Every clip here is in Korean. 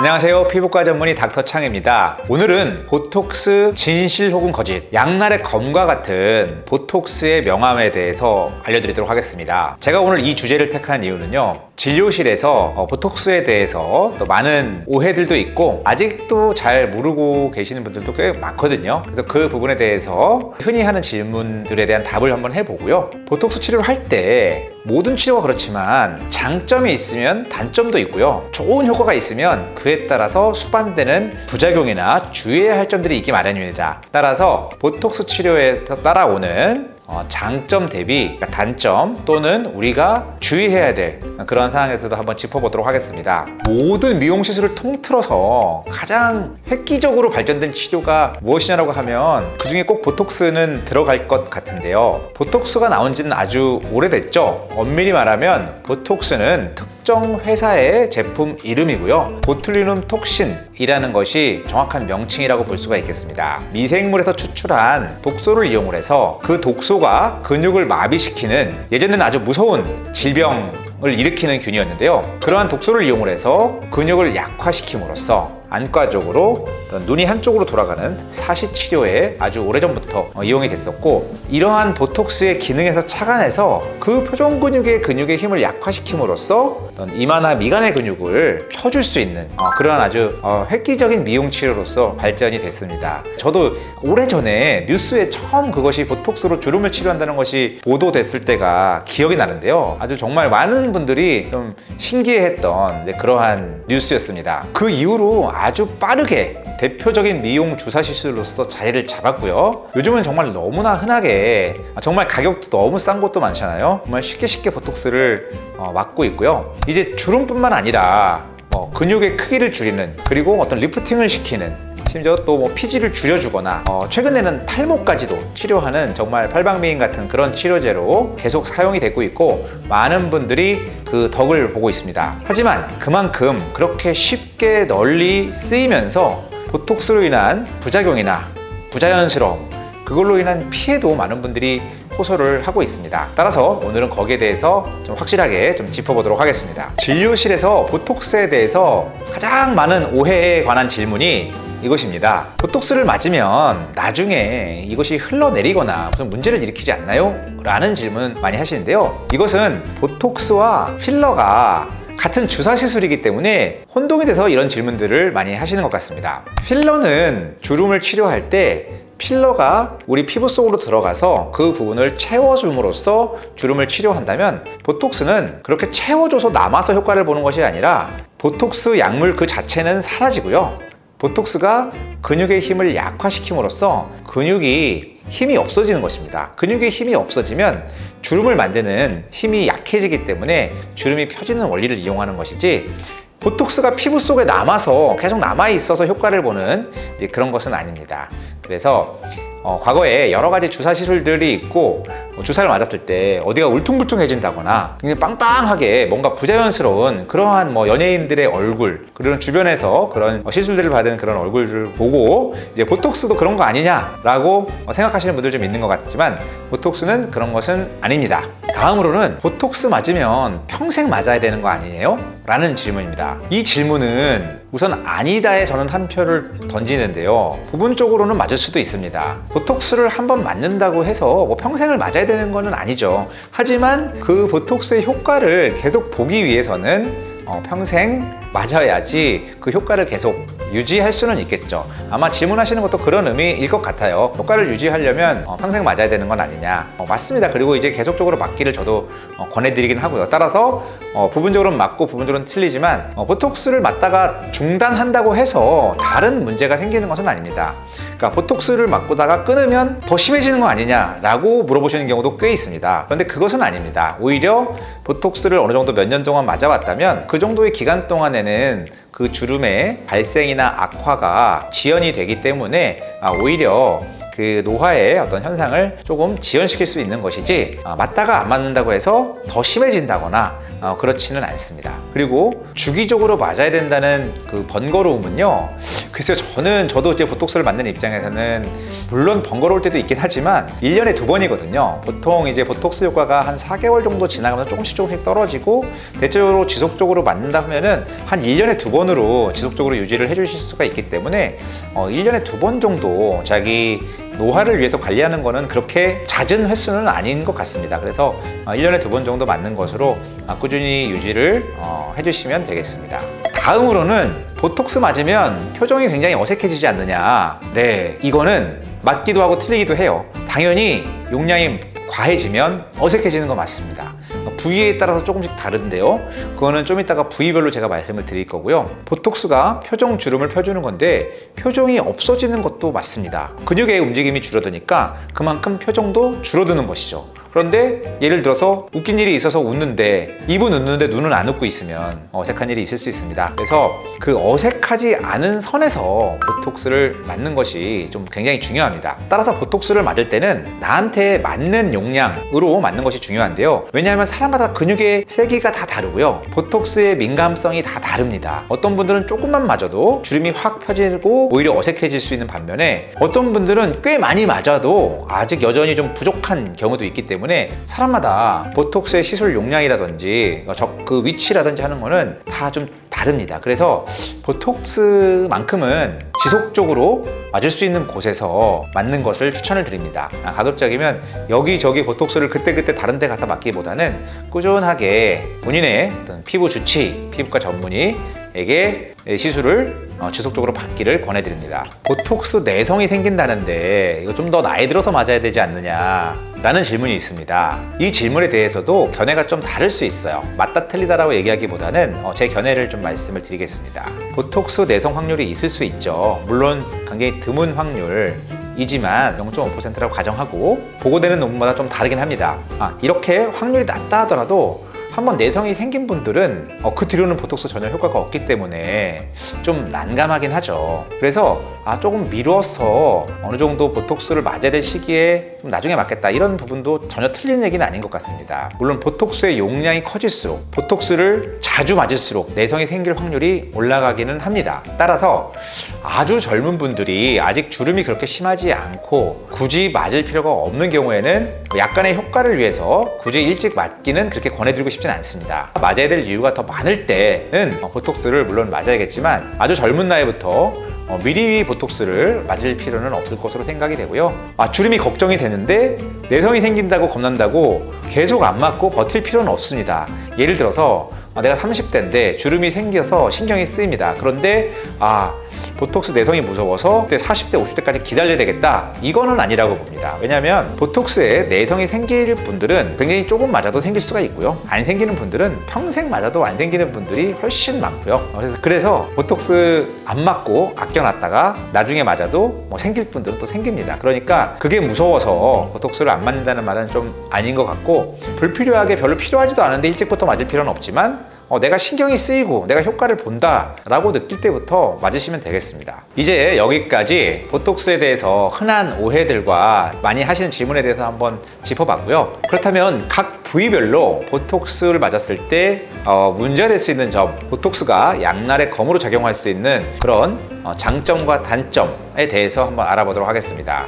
안녕하세요. 피부과 전문의 닥터 창입니다. 오늘은 보톡스 진실 혹은 거짓, 양날의 검과 같은 보톡스의 명암에 대해서 알려드리도록 하겠습니다. 제가 오늘 이 주제를 택한 이유는요. 진료실에서 어, 보톡스에 대해서 또 많은 오해들도 있고 아직도 잘 모르고 계시는 분들도 꽤 많거든요. 그래서 그 부분에 대해서 흔히 하는 질문들에 대한 답을 한번 해보고요. 보톡스 치료를 할 때 모든 치료가 그렇지만 장점이 있으면 단점도 있고요. 좋은 효과가 있으면 그에 따라서 수반되는 부작용이나 주의해야 할 점들이 있기 마련입니다. 따라서 보톡스 치료에서 따라오는 어, 장점 대비 그러니까 단점 또는 우리가 주의해야 될 그런 상황에서도 한번 짚어보도록 하겠습니다. 모든 미용 시술을 통틀어서 가장 획기적으로 발전된 치료가 무엇이냐라고 하면 그 중에 꼭 보톡스는 들어갈 것 같은데요. 보톡스가 나온 지는 아주 오래됐죠. 엄밀히 말하면 보톡스는 특 정 회사의 제품 이름이고요. 보툴리눔 톡신이라는 것이 정확한 명칭이라고 볼 수가 있겠습니다. 미생물에서 추출한 독소를 이용을 해서 그 독소가 근육을 마비시키는 예전에는 아주 무서운 질병 을 일으키는 균이었는데요. 그러한 독소를 이용을 해서 근육을 약화시킴으로써 안과적으로 눈이 한쪽으로 돌아가는 사시 치료에 아주 오래전부터 어, 이용이 됐었고 이러한 보톡스의 기능에서 착안해서 그 표정 근육의 근육의 힘을 약화시킴으로써 이마나 미간의 근육을 펴줄 수 있는 어, 그런 아주 어, 획기적인 미용 치료로서 발전이 됐습니다. 저도 오래전에 뉴스에 처음 그것이 보톡스로 주름을 치료한다는 것이 보도됐을 때가 기억이 나는데요. 아주 정말 많은 분들이 좀 신기해했던 그러한 뉴스였습니다. 그 이후로 아주 빠르게 대표적인 미용 주사 시술로서 자리를 잡았고요. 요즘은 정말 너무나 흔하게 아, 정말 가격도 너무 싼 곳도 많잖아요. 정말 쉽게 쉽게 보톡스를 어, 맞고 있고요. 이제 주름뿐만 아니라 뭐 근육의 크기를 줄이는 그리고 어떤 리프팅을 시키는 심지어 또 뭐 피지를 줄여주거나 어, 최근에는 탈모까지도 치료하는 정말 팔방미인 같은 그런 치료제로 계속 사용이 되고 있고 많은 분들이 그 덕을 보고 있습니다. 하지만 그만큼 그렇게 쉽게 널리 쓰이면서 보톡스로 인한 부작용이나 부자연스러움 그걸로 인한 피해도 많은 분들이 호소를 하고 있습니다. 따라서 오늘은 거기에 대해서 좀 확실하게 좀 짚어보도록 하겠습니다. 진료실에서 보톡스에 대해서 가장 많은 오해에 관한 질문이 이것입니다. 보톡스를 맞으면 나중에 이것이 흘러내리거나 무슨 문제를 일으키지 않나요? 라는 질문 많이 하시는데요. 이것은 보톡스와 필러가 같은 주사 시술이기 때문에 혼동이 돼서 이런 질문들을 많이 하시는 것 같습니다. 필러는 주름을 치료할 때 필러가 우리 피부 속으로 들어가서 그 부분을 채워줌으로써 주름을 치료한다면 보톡스는 그렇게 채워줘서 남아서 효과를 보는 것이 아니라 보톡스 약물 그 자체는 사라지고요. 보톡스가 근육의 힘을 약화시킴으로써 근육이 힘이 없어지는 것입니다. 근육의 힘이 없어지면 주름을 만드는 힘이 약해지기 때문에 주름이 펴지는 원리를 이용하는 것이지 보톡스가 피부 속에 남아서 계속 남아 있어서 효과를 보는 그런 것은 아닙니다. 그래서 어, 과거에 여러 가지 주사 시술들이 있고 어, 주사를 맞았을 때 어디가 울퉁불퉁해진다거나 굉장히 빵빵하게 뭔가 부자연스러운 그러한 뭐 연예인들의 얼굴 그런 주변에서 그런 어, 시술들을 받은 그런 얼굴을 보고 이제 보톡스도 그런 거 아니냐라고 어, 생각하시는 분들 좀 있는 것 같지만 보톡스는 그런 것은 아닙니다. 다음으로는 보톡스 맞으면 평생 맞아야 되는 거 아니에요? 라는 질문입니다. 이 질문은 우선 아니다에 저는 한 표를 던지는데요. 부분적으로는 맞을 수도 있습니다. 보톡스를 한 번 맞는다고 해서 뭐 평생을 맞아야 되는 것은 아니죠. 하지만 그 보톡스의 효과를 계속 보기 위해서는 어, 평생 맞아야지 그 효과를 계속 유지할 수는 있겠죠. 아마 질문하시는 것도 그런 의미일 것 같아요. 효과를 유지하려면 어, 평생 맞아야 되는 건 아니냐. 어, 맞습니다. 그리고 이제 계속적으로 맞기를 저도 어, 권해드리긴 하고요. 따라서 어, 부분적으로는 맞고 부분적으로는 틀리지만 어, 보톡스를 맞다가 중단한다고 해서 다른 문제가 생기는 것은 아닙니다. 그러니까 보톡스를 맞고다가 끊으면 더 심해지는 거 아니냐라고 물어보시는 경우도 꽤 있습니다. 그런데 그것은 아닙니다. 오히려 보톡스를 어느 정도 몇 년 동안 맞아왔다면 그 정도의 기간 동안에는 그 주름의 발생이나 악화가 지연이 되기 때문에 아, 오히려 그 노화의 어떤 현상을 조금 지연시킬 수 있는 것이지 아, 맞다가 안 맞는다고 해서 더 심해진다거나 어, 그렇지는 않습니다. 그리고 주기적으로 맞아야 된다는 그 번거로움은요 글쎄요, 저는 저도 이제 보톡스를 맞는 입장에서는 물론 번거로울 때도 있긴 하지만 1년에 두 번이거든요. 보통 이제 보톡스 효과가 한 4개월 정도 지나가면 조금씩 조금씩 떨어지고 대체적으로 지속적으로 맞는다 하면은 한 1년에 두 번으로 지속적으로 유지를 해주실 수가 있기 때문에 어, 1년에 두 번 정도 자기 노화를 위해서 관리하는 거는 그렇게 잦은 횟수는 아닌 것 같습니다. 그래서 어, 1년에 두 번 정도 맞는 것으로 어, 꾸준히 유지를 어, 해주시면 되겠습니다. 다음으로는 보톡스 맞으면 표정이 굉장히 어색해지지 않느냐. 네, 이거는 맞기도 하고 틀리기도 해요. 당연히 용량이 과해지면 어색해지는 거 맞습니다. 부위에 따라서 조금씩 다른데요. 그거는 좀 이따가 부위별로 제가 말씀을 드릴 거고요. 보톡스가 표정 주름을 펴주는 건데 표정이 없어지는 것도 맞습니다. 근육의 움직임이 줄어드니까 그만큼 표정도 줄어드는 것이죠. 그런데 예를 들어서 웃긴 일이 있어서 웃는데 입은 웃는데 눈은 안 웃고 있으면 어색한 일이 있을 수 있습니다. 그래서 그 어색하지 않은 선에서 보톡스를 맞는 것이 좀 굉장히 중요합니다. 따라서 보톡스를 맞을 때는 나한테 맞는 용량으로 맞는 것이 중요한데요. 왜냐하면 사람마다 근육의 세기가 다 다르고요. 보톡스의 민감성이 다 다릅니다. 어떤 분들은 조금만 맞아도 주름이 확 펴지고 오히려 어색해질 수 있는 반면에 어떤 분들은 꽤 많이 맞아도 아직 여전히 좀 부족한 경우도 있기 때문에 사람마다 보톡스의 시술 용량이라든지 적- 그 위치라든지 하는 거는 다 좀 다릅니다. 그래서 보톡스만큼은 지속적으로 맞을 수 있는 곳에서 맞는 것을 추천을 드립니다. 아, 가급적이면 여기저기 보톡스를 그때그때 다른 데 가서 맞기보다는 꾸준하게 본인의 어떤 피부 주치, 피부과 전문의 에게 시술을 어, 지속적으로 받기를 권해드립니다. 보톡스 내성이 생긴다는데 이거 좀 더 나이 들어서 맞아야 되지 않느냐 라는 질문이 있습니다. 이 질문에 대해서도 견해가 좀 다를 수 있어요. 맞다 틀리다라고 얘기하기보다는 어, 제 견해를 좀 말씀을 드리겠습니다. 보톡스 내성 확률이 있을 수 있죠. 물론 굉장히 드문 확률 이지만 0.5%라고 가정하고 보고되는 논문마다 좀 다르긴 합니다. 아, 이렇게 확률이 낮다 하더라도 한번 내성이 생긴 분들은 어, 그 뒤로는 보톡스 전혀 효과가 없기 때문에 좀 난감하긴 하죠. 그래서 아 조금 미뤄서 어느 정도 보톡스를 맞아야 될 시기에 좀 나중에 맞겠다 이런 부분도 전혀 틀린 얘기는 아닌 것 같습니다. 물론 보톡스의 용량이 커질수록 보톡스를 자주 맞을수록 내성이 생길 확률이 올라가기는 합니다. 따라서 아주 젊은 분들이 아직 주름이 그렇게 심하지 않고 굳이 맞을 필요가 없는 경우에는 약간의 효과를 위해서 굳이 일찍 맞기는 그렇게 권해드리고 싶진 않습니다. 맞아야 될 이유가 더 많을 때는 어, 보톡스를 물론 맞아야겠지만 아주 젊은 나이부터 어, 미리 보톡스를 맞을 필요는 없을 것으로 생각이 되고요. 아, 주름이 걱정이 되는데 내성이 생긴다고 겁난다고 계속 안 맞고 버틸 필요는 없습니다. 예를 들어서 아, 내가 30대인데 주름이 생겨서 신경이 쓰입니다. 그런데 아 보톡스 내성이 무서워서 그때 40대, 50대까지 기다려야 되겠다. 이거는 아니라고 봅니다. 왜냐하면 보톡스에 내성이 생길 분들은 굉장히 조금 맞아도 생길 수가 있고요. 안 생기는 분들은 평생 맞아도 안 생기는 분들이 훨씬 많고요. 그래서, 그래서 보톡스 안 맞고 아껴놨다가 나중에 맞아도 뭐 생길 분들은 또 생깁니다. 그러니까 그게 무서워서 보톡스를 안 맞는다는 말은 좀 아닌 것 같고 불필요하게 별로 필요하지도 않은데 일찍부터 맞을 필요는 없지만 어, 내가 신경이 쓰이고 내가 효과를 본다라고 느낄 때부터 맞으시면 되겠습니다. 이제 여기까지 보톡스에 대해서 흔한 오해들과 많이 하시는 질문에 대해서 한번 짚어봤고요. 그렇다면 각 부위별로 보톡스를 맞았을 때 어, 문제가 될 수 있는 점, 보톡스가 양날의 검으로 작용할 수 있는 그런 어, 장점과 단점에 대해서 한번 알아보도록 하겠습니다.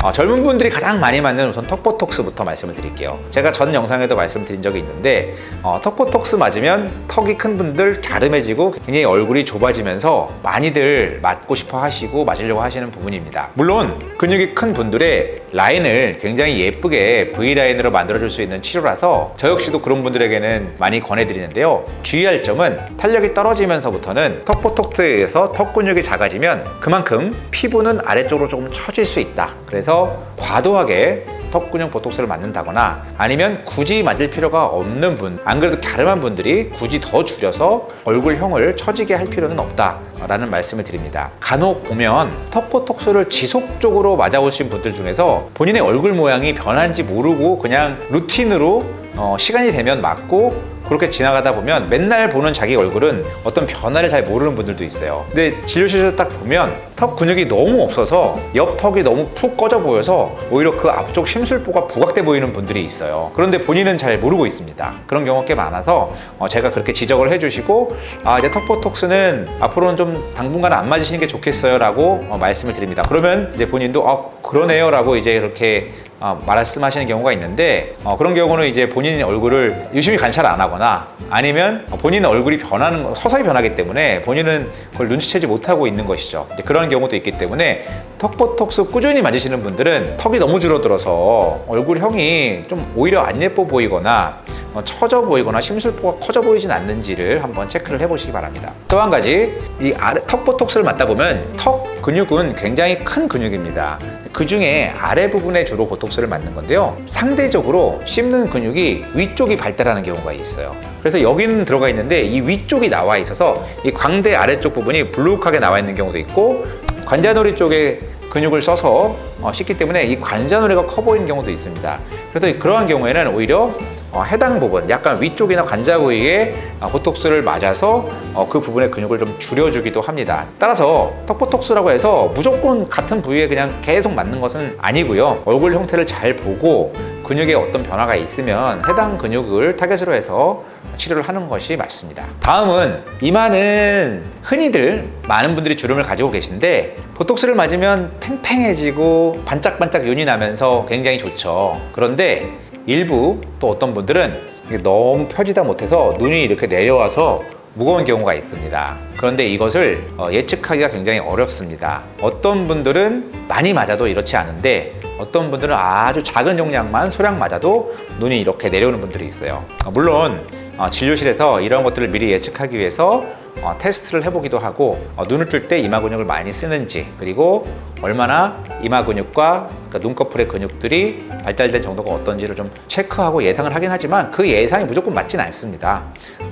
어, 젊은 분들이 가장 많이 맞는 우선 턱보톡스부터 말씀을 드릴게요. 제가 전 영상에도 말씀드린 적이 있는데 어, 턱보톡스 맞으면 턱이 큰 분들 갸름해지고 굉장히 얼굴이 좁아지면서 많이들 맞고 싶어 하시고 맞으려고 하시는 부분입니다. 물론 근육이 큰 분들의 라인을 굉장히 예쁘게 V라인으로 만들어줄 수 있는 치료라서 저 역시도 그런 분들에게는 많이 권해드리는데요. 주의할 점은 탄력이 떨어지면서부터는 턱보톡스에 의해서 턱 근육이 작아지면 그만큼 피부는 아래쪽으로 조금 처질 수 있다. 그래서 과도하게 턱 근육 보톡스를 맞는다거나 아니면 굳이 맞을 필요가 없는 분, 안 그래도 갸름한 분들이 굳이 더 줄여서 얼굴형을 처지게 할 필요는 없다 라는 말씀을 드립니다. 간혹 보면 턱 보톡스를 지속적으로 맞아오신 분들 중에서 본인의 얼굴 모양이 변한지 모르고 그냥 루틴으로 어, 시간이 되면 맞고 그렇게 지나가다 보면 맨날 보는 자기 얼굴은 어떤 변화를 잘 모르는 분들도 있어요. 근데 진료실에서 딱 보면 턱 근육이 너무 없어서 옆 턱이 너무 푹 꺼져 보여서 오히려 그 앞쪽 심술보가 부각돼 보이는 분들이 있어요. 그런데 본인은 잘 모르고 있습니다. 그런 경우가 꽤 많아서 어, 제가 그렇게 지적을 해주시고 아 이제 턱보톡스는 앞으로는 좀 당분간 안 맞으시는 게 좋겠어요라고 어, 말씀을 드립니다. 그러면 이제 본인도 아 그러네요라고 이제 이렇게 어, 말씀하시는 경우가 있는데 어, 그런 경우는 이제 본인 얼굴을 유심히 관찰 안 하거나 아니면 본인 얼굴이 변하는 거- 서서히 변하기 때문에 본인은 그걸 눈치채지 못하고 있는 것이죠. 그런 경우도 있기 때문에 턱보톡스 꾸준히 맞으시는 분들은 턱이 너무 줄어들어서 얼굴형이 좀 오히려 안 예뻐 보이거나 어, 처져 보이거나 심술보가 커져 보이진 않는지를 한번 체크를 해보시기 바랍니다. 또 한 가지 이 아래, 턱보톡스를 맞다 보면 턱 근육은 굉장히 큰 근육입니다. 그 중에 아래 부분에 주로 보톡스를 맞는 건데요. 상대적으로 씹는 근육이 위쪽이 발달하는 경우가 있어요. 그래서 여기는 들어가 있는데 이 위쪽이 나와 있어서 이 광대 아래쪽 부분이 불룩하게 나와 있는 경우도 있고 관자놀이 쪽에 근육을 써서 어, 씻기 때문에 이 관자놀이가 커 보이는 경우도 있습니다. 그래서 그러한 경우에는 오히려 어, 해당 부분, 약간 위쪽이나 관자 부위에 어, 보톡스를 맞아서 어, 그 부분의 근육을 좀 줄여주기도 합니다. 따라서 턱보톡스라고 해서 무조건 같은 부위에 그냥 계속 맞는 것은 아니고요. 얼굴 형태를 잘 보고 근육에 어떤 변화가 있으면 해당 근육을 타겟으로 해서 치료를 하는 것이 맞습니다. 다음은 이마는 흔히들 많은 분들이 주름을 가지고 계신데 보톡스를 맞으면 팽팽해지고 반짝반짝 윤이 나면서 굉장히 좋죠. 그런데 일부 또 어떤 분들은 너무 펴지다 못해서 눈이 이렇게 내려와서 무거운 경우가 있습니다. 그런데 이것을 어, 예측하기가 굉장히 어렵습니다. 어떤 분들은 많이 맞아도 이렇지 않은데 어떤 분들은 아주 작은 용량만 소량 맞아도 눈이 이렇게 내려오는 분들이 있어요. 어, 물론 어, 진료실에서 이런 것들을 미리 예측하기 위해서 어, 테스트를 해보기도 하고 어, 눈을 뜰 때 이마 근육을 많이 쓰는지 그리고 얼마나 이마 근육과 그 눈꺼풀의 근육들이 발달된 정도가 어떤지를 좀 체크하고 예상을 하긴 하지만 그 예상이 무조건 맞진 않습니다.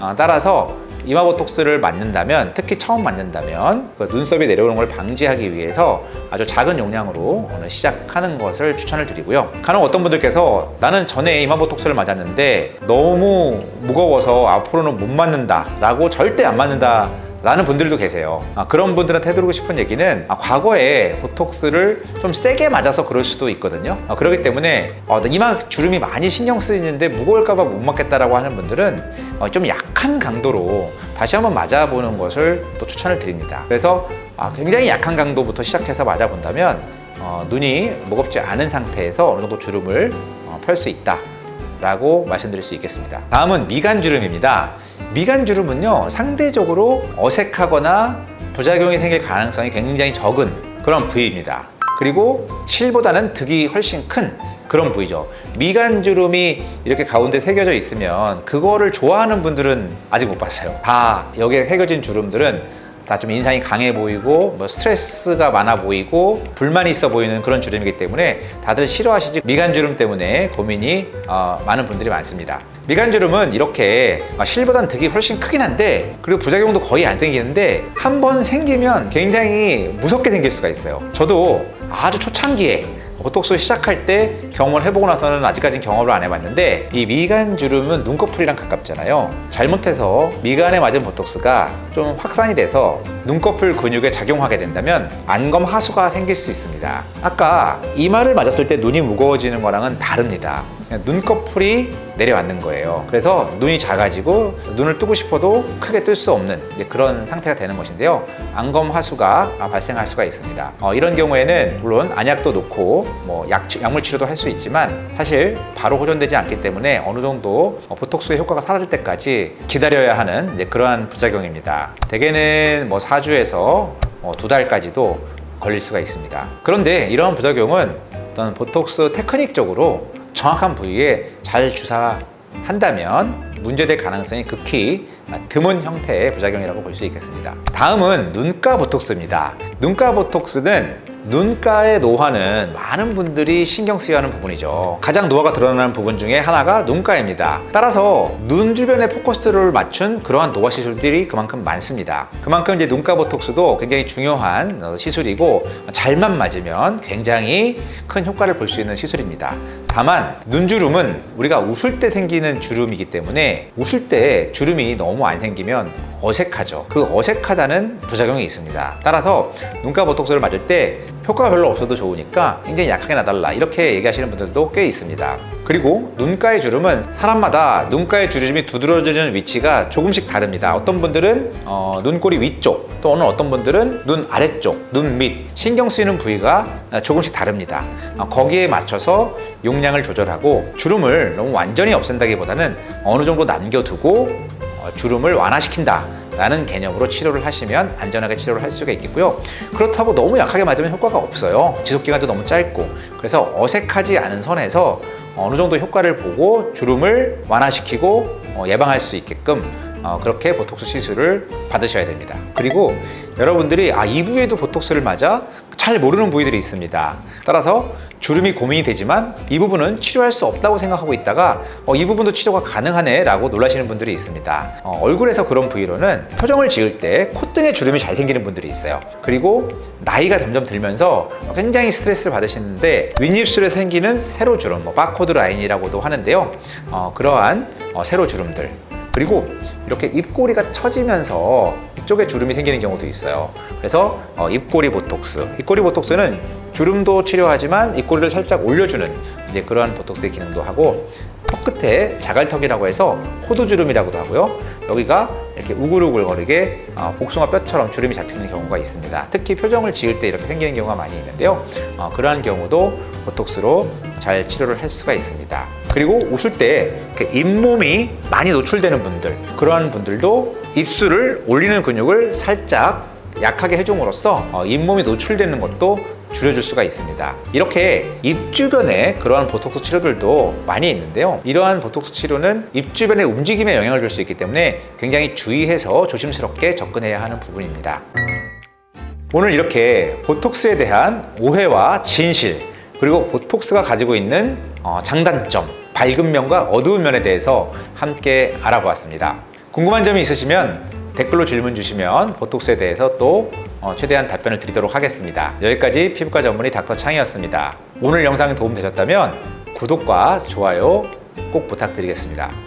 어, 따라서 이마 보톡스를 맞는다면 특히 처음 맞는다면 그 눈썹이 내려오는 걸 방지하기 위해서 아주 작은 용량으로 시작하는 것을 추천을 드리고요. 간혹 어떤 분들께서 나는 전에 이마 보톡스를 맞았는데 너무 무거워서 앞으로는 못 맞는다라고 절대 안 맞는다. 라는 분들도 계세요. 아, 그런 분들한테 해드리고 싶은 얘기는 아, 과거에 보톡스를 좀 세게 맞아서 그럴 수도 있거든요. 아, 그렇기 때문에 어, 이마 주름이 많이 신경 쓰이는데 무거울까봐 못 맞겠다라고 하는 분들은 어, 좀 약한 강도로 다시 한번 맞아보는 것을 또 추천을 드립니다. 그래서 아, 굉장히 약한 강도부터 시작해서 맞아본다면 어, 눈이 무겁지 않은 상태에서 어느 정도 주름을 어, 펼수 있다. 라고 말씀드릴 수 있겠습니다. 다음은 미간주름입니다. 미간주름은요, 상대적으로 어색하거나 부작용이 생길 가능성이 굉장히 적은 그런 부위입니다. 그리고 실보다는 득이 훨씬 큰 그런 부위죠. 미간주름이 이렇게 가운데 새겨져 있으면 그거를 좋아하는 분들은 아직 못 봤어요. 다 여기에 새겨진 주름들은 다 좀 인상이 강해 보이고 뭐 스트레스가 많아 보이고 불만이 있어 보이는 그런 주름이기 때문에 다들 싫어하시지 미간 주름 때문에 고민이 어, 많은 분들이 많습니다. 미간 주름은 이렇게 실보단 득이 훨씬 크긴 한데 그리고 부작용도 거의 안 생기는데 한 번 생기면 굉장히 무섭게 생길 수가 있어요. 저도 아주 초창기에 보톡스 시작할 때 경험을 해보고 나서는 아직까지는 경험을 안 해봤는데 이 미간 주름은 눈꺼풀이랑 가깝잖아요. 잘못해서 미간에 맞은 보톡스가 좀 확산이 돼서 눈꺼풀 근육에 작용하게 된다면 안검 하수가 생길 수 있습니다. 아까 이마를 맞았을 때 눈이 무거워지는 거랑은 다릅니다. 눈꺼풀이 내려앉는 거예요. 그래서 눈이 작아지고 눈을 뜨고 싶어도 크게 뜰 수 없는 그런 상태가 되는 것인데요. 안검 하수가 발생할 수가 있습니다. 어, 이런 경우에는 물론 안약도 놓고 뭐 약, 약물 치료도 할 수 있지만 사실 바로 호전되지 않기 때문에 어느 정도 어, 보톡스의 효과가 사라질 때까지 기다려야 하는 그러한 부작용입니다. 대개는 뭐 4주에서 어, 두 달까지도 걸릴 수가 있습니다. 그런데 이러한 부작용은 어떤 보톡스 테크닉적으로 정확한 부위에 잘 주사한다면 문제될 가능성이 극히 드문 형태의 부작용이라고 볼 수 있겠습니다. 다음은 눈가 보톡스입니다. 눈가 보톡스는 눈가의 노화는 많은 분들이 신경 쓰여 하는 부분이죠. 가장 노화가 드러나는 부분 중에 하나가 눈가입니다. 따라서 눈 주변에 포커스를 맞춘 그러한 노화 시술들이 그만큼 많습니다. 그만큼 이제 눈가 보톡스도 굉장히 중요한 어, 시술이고 잘만 맞으면 굉장히 큰 효과를 볼 수 있는 시술입니다. 다만 눈주름은 우리가 웃을 때 생기는 주름이기 때문에 웃을 때 주름이 너무 안 생기면 어색하죠. 그 어색하다는 부작용이 있습니다. 따라서 눈가 보톡스를 맞을 때 효과가 별로 없어도 좋으니까 굉장히 약하게 나달라 이렇게 얘기하시는 분들도 꽤 있습니다. 그리고 눈가의 주름은 사람마다 눈가의 주름이 두드러지는 위치가 조금씩 다릅니다. 어떤 분들은 어, 눈꼬리 위쪽 또는 어떤 분들은 눈 아래쪽, 눈 밑 신경 쓰이는 부위가 조금씩 다릅니다. 어, 거기에 맞춰서 용량을 조절하고 주름을 너무 완전히 없앤다기보다는 어느 정도 남겨두고 어, 주름을 완화시킨다. 라는 개념으로 치료를 하시면 안전하게 치료를 할 수가 있겠고요. 그렇다고 너무 약하게 맞으면 효과가 없어요. 지속 기간도 너무 짧고. 그래서 어색하지 않은 선에서 어느 정도 효과를 보고 주름을 완화시키고 어, 예방할 수 있게끔 어, 그렇게 보톡스 시술을 받으셔야 됩니다. 그리고 여러분들이 아, 이 부위에도 보톡스를 맞아? 잘 모르는 부위들이 있습니다. 따라서 주름이 고민이 되지만 이 부분은 치료할 수 없다고 생각하고 있다가 어, 이 부분도 치료가 가능하네 라고 놀라시는 분들이 있습니다. 어, 얼굴에서 그런 부위로는 표정을 지을 때 콧등에 주름이 잘 생기는 분들이 있어요. 그리고 나이가 점점 들면서 굉장히 스트레스를 받으시는데 윗입술에 생기는 세로 주름, 뭐 바코드 라인이라고도 하는데요. 어, 그러한 어, 세로 주름들 그리고 이렇게 입꼬리가 처지면서 이쪽에 주름이 생기는 경우도 있어요. 그래서 어, 입꼬리 보톡스. 입꼬리 보톡스는 주름도 치료하지만 입꼬리를 살짝 올려주는 이제 그러한 보톡스의 기능도 하고 턱 끝에 자갈턱이라고 해서 호두주름이라고도 하고요. 여기가 이렇게 우글우글 거리게 어, 복숭아 뼈처럼 주름이 잡히는 경우가 있습니다. 특히 표정을 지을 때 이렇게 생기는 경우가 많이 있는데요. 어, 그러한 경우도 보톡스로 잘 치료를 할 수가 있습니다. 그리고 웃을 때 잇몸이 많이 노출되는 분들, 그러한 분들도 입술을 올리는 근육을 살짝 약하게 해줌으로써 어, 잇몸이 노출되는 것도 줄여줄 수가 있습니다. 이렇게 입 주변에 그러한 보톡스 치료들도 많이 있는데요. 이러한 보톡스 치료는 입 주변의 움직임에 영향을 줄 수 있기 때문에 굉장히 주의해서 조심스럽게 접근해야 하는 부분입니다. 오늘 이렇게 보톡스에 대한 오해와 진실, 그리고 보톡스가 가지고 있는 어, 장단점, 밝은 면과 어두운 면에 대해서 함께 알아보았습니다. 궁금한 점이 있으시면 댓글로 질문 주시면 보톡스에 대해서 또 어, 최대한 답변을 드리도록 하겠습니다. 여기까지 피부과 전문의 닥터 창이었습니다. 오늘 영상이 도움되셨다면 구독과 좋아요 꼭 부탁드리겠습니다.